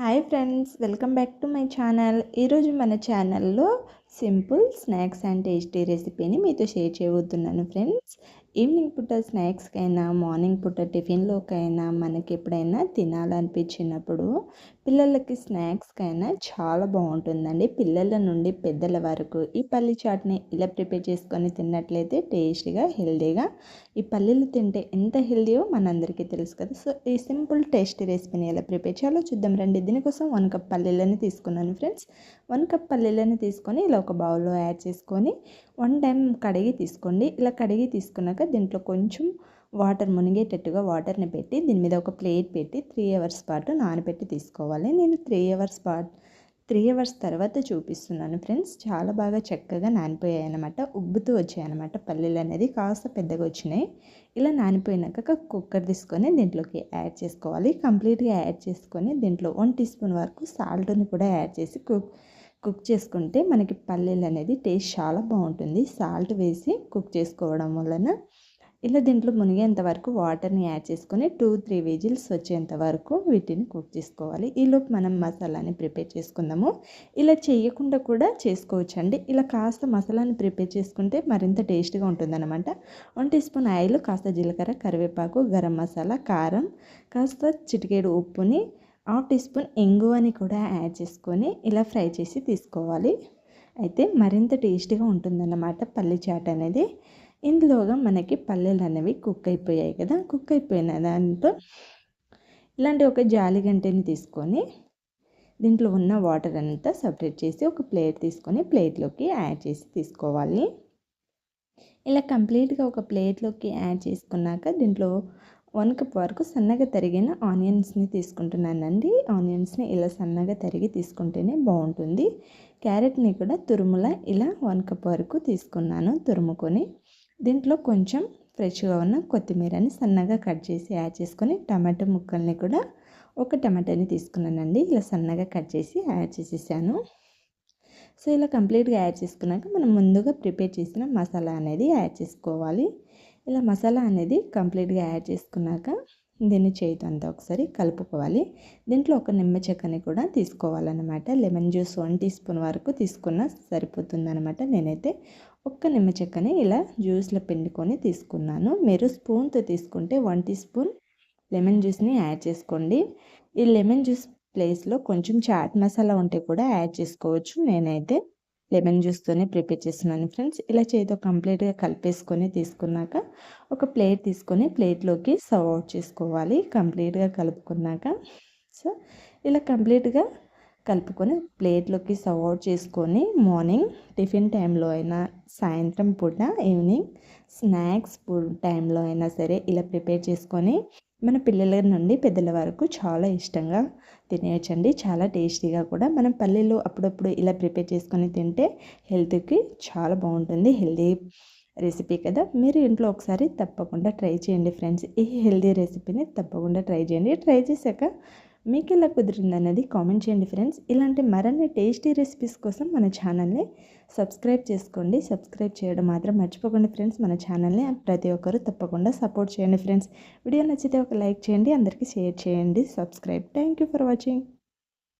Hi friends welcome back to my channel. ఈరోజు మన ఛానల్లో సింపుల్ స్నాక్స్ అండ్ టేస్టీ రెసిపీని మీతో షేర్ చేయబోతున్నాను ఫ్రెండ్స్. ఈవినింగ్ పూట స్నాక్స్కైనా మార్నింగ్ పూట టిఫిన్లోకైనా మనకి ఎప్పుడైనా తినాలనిపించినప్పుడు పిల్లలకి స్నాక్స్కైనా చాలా బాగుంటుందండి. పిల్లల నుండి పెద్దల వరకు ఈ పల్లి చాట్ని ఇలా ప్రిపేర్ చేసుకొని తిన్నట్లయితే టేస్టీగా హెల్దీగా ఈ పల్లీలు తింటే ఎంత హెల్దీయో మనందరికీ తెలుసు కదా. సో ఈ సింపుల్ టేస్టీ రెసిపీని ఎలా ప్రిపేర్ చేయాలో చూద్దాం రండి. దీనికోసం వన్ కప్ పల్లీలని తీసుకున్నాను ఫ్రెండ్స్. వన్ కప్ పల్లీలని తీసుకొని ఇలా ఒక బౌల్లో యాడ్ చేసుకొని వన్ టైం కడిగి తీసుకోండి. ఇలా కడిగి తీసుకున్నాక దీంట్లో కొంచెం వాటర్ మునిగేటట్టుగా వాటర్ని పెట్టి దీని మీద ఒక ప్లేట్ పెట్టి త్రీ అవర్స్ పాటు నానబెట్టి తీసుకోవాలి. నేను త్రీ అవర్స్ పాటు త్రీ అవర్స్ తర్వాత చూపిస్తున్నాను ఫ్రెండ్స్. చాలా బాగా చక్కగా నానిపోయాయి అనమాట ఉబ్బుతూ వచ్చాయన్నమాట పల్లీలు అనేది. కాస్త పెద్దగా వచ్చినాయి. ఇలా నానిపోయినాక కుక్కర్ తీసుకొని దీంట్లోకి యాడ్ చేసుకోవాలి. కంప్లీట్గా యాడ్ చేసుకొని దీంట్లో వన్ టీ స్పూన్ వరకు సాల్ట్ని కూడా యాడ్ చేసి కుక్ కుక్ చేసుకుంటే మనకి పల్లీలు అనేది టేస్ట్ చాలా బాగుంటుంది. సాల్ట్ వేసి కుక్ చేసుకోవడం వలన ఇలా దీంట్లో మునిగేంత వరకు వాటర్ని యాడ్ చేసుకొని టూ త్రీ విజిల్స్ వచ్చేంత వరకు వీటిని కుక్ చేసుకోవాలి. ఈలోపు మనం మసాలాని ప్రిపేర్ చేసుకుందాము. ఇలా చేయకుండా కూడా చేసుకోవచ్చండి. ఇలా కాస్త మసాలాని ప్రిపేర్ చేసుకుంటే మరింత టేస్ట్గా ఉంటుందన్నమాట. వన్ టీ స్పూన్ ఆయిల్ కాస్త జీలకర్ర కరివేపాకు గరం మసాలా కారం కాస్త చిటికేడు ఉప్పుని హాఫ్ టీ స్పూన్ ఎంగువని కూడా యాడ్ చేసుకొని ఇలా ఫ్రై చేసి తీసుకోవాలి. అయితే మరింత టేస్టీగా ఉంటుందన్నమాట పల్లి చాట్ అనేది. ఇందులోగా మనకి పల్లెలు అనేవి కుక్ అయిపోయాయి కదా. కుక్ అయిపోయిన దాంతో ఇలాంటి ఒక జాలి గంటని తీసుకొని దీంట్లో ఉన్న వాటర్ అంతా సపరేట్ చేసి ఒక ప్లేట్ తీసుకొని ప్లేట్లోకి యాడ్ చేసి తీసుకోవాలి. ఇలా కంప్లీట్గా ఒక ప్లేట్లోకి యాడ్ చేసుకున్నాక దీంట్లో వన్ కప్ వరకు సన్నగా తరిగిన ఆనియన్స్ని తీసుకుంటున్నానండి. ఆనియన్స్ని ఇలా సన్నగా తరిగి తీసుకుంటేనే బాగుంటుంది. క్యారెట్ని కూడా తురుముల ఇలా వన్ కప్ వరకు తీసుకున్నాను తురుముకొని. దీంట్లో కొంచెం ఫ్రెష్గా ఉన్న కొత్తిమీరని సన్నగా కట్ చేసి యాడ్ చేసుకొని టమాటో ముక్కల్ని కూడా ఒక టమాటాని తీసుకున్నానండి. ఇలా సన్నగా కట్ చేసి యాడ్ చేసేసాను. సో ఇలా కంప్లీట్గా యాడ్ చేసుకున్నాక మనం ముందుగా ప్రిపేర్ చేసిన మసాలా అనేది యాడ్ చేసుకోవాలి. ఇలా మసాలా అనేది కంప్లీట్గా యాడ్ చేసుకున్నాక దీన్ని చేయితో అంతా ఒకసారి కలుపుకోవాలి. దీంట్లో ఒక నిమ్మ చెక్కని కూడా తీసుకోవాలన్నమాట. Lemon juice one teaspoon వరకు తీసుకున్న సరిపోతుందనమాట నేనైతే ఒక్క నిమ్మ చెక్కని ఇలా జ్యూస్లో పిండుకొని తీసుకున్నాను. మీరు స్పూన్తో తీసుకుంటే వన్ టీ స్పూన్ లెమన్ జ్యూస్ని యాడ్ చేసుకోండి. ఈ లెమన్ జ్యూస్ ప్లేస్లో కొంచెం చాట్ మసాలా ఉంటే కూడా యాడ్ చేసుకోవచ్చు నేనైతే. లెమన్ జ్యూస్తోనే ప్రిపేర్ చేస్తున్నాను ఫ్రెండ్స్. ఇలా చేతితో కంప్లీట్గా కలిపేసుకొని తీసుకున్నాక ఒక ప్లేట్ తీసుకొని ప్లేట్లోకి సర్వ్ అవుట్ చేసుకోవాలి. కంప్లీట్గా కలుపుకున్నాక సో ఇలా కంప్లీట్గా కలుపుకొని ప్లేట్లోకి సర్వ్ అవుట్ చేసుకొని మార్నింగ్ టిఫిన్ టైంలో అయినా సాయంత్రం పూట ఈవినింగ్ స్నాక్స్ టైంలో అయినా సరే ఇలా ప్రిపేర్ చేసుకొని మన పిల్లల నుండి పెద్దల వరకు చాలా ఇష్టంగా తినేయచ్చండి. చాలా టేస్టీగా కూడా మనం పల్లెలు అప్పుడప్పుడు ఇలా ప్రిపేర్ చేసుకొని తింటే హెల్త్కి చాలా బాగుంటుంది. హెల్దీ రెసిపీ కదా. మీరు ఇంట్లో ఒకసారి తప్పకుండా ట్రై చేయండి ఫ్రెండ్స్. ఈ హెల్దీ రెసిపీని తప్పకుండా ట్రై చేయండి. ట్రై చేశాక మీకు ఎలా కుదిరింది అనేది కామెంట్ చేయండి ఫ్రెండ్స్. ఇలాంటి మరిన్ని టేస్టీ రెసిపీస్ కోసం మన ఛానల్ని సబ్స్క్రైబ్ చేసుకోండి. సబ్స్క్రైబ్ చేయడం మాత్రం మర్చిపోకండి ఫ్రెండ్స్. మన ఛానల్ని ప్రతి ఒక్కరూ తప్పకుండా సపోర్ట్ చేయండి ఫ్రెండ్స్. వీడియో నచ్చితే ఒక లైక్ చేయండి. అందరికీ షేర్ చేయండి. Subscribe. Thank you for watching.